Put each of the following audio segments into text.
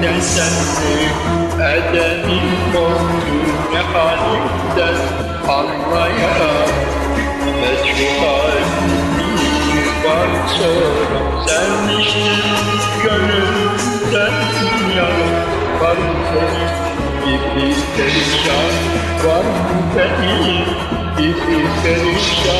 Ne teselli edenim oldu Ne halimden anlayan Ne şu halimi var sonra Sen işte gönülden yana var senin gibi perişan var mı benim gibi perişan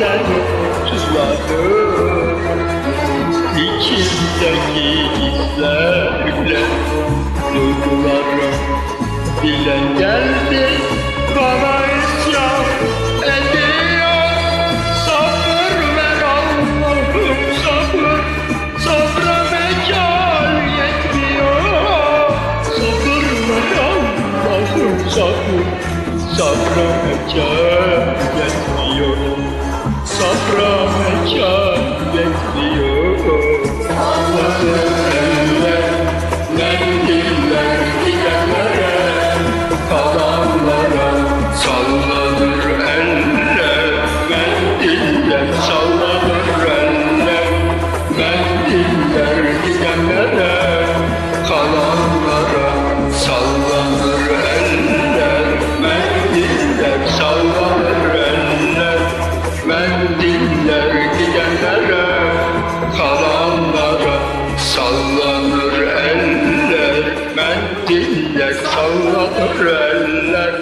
Tutulanır içimdeki hislerle Duygularım bile geldi bana isyan ediyor Sabır ver Allah'ım sabır Sabra mecal yetmiyor Sabır ver Allah'ım sabır Sabra mecal yetmiyor Sabra mecal eller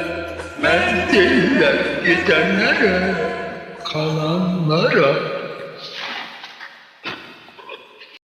Mendiller gidenlere Kalanlara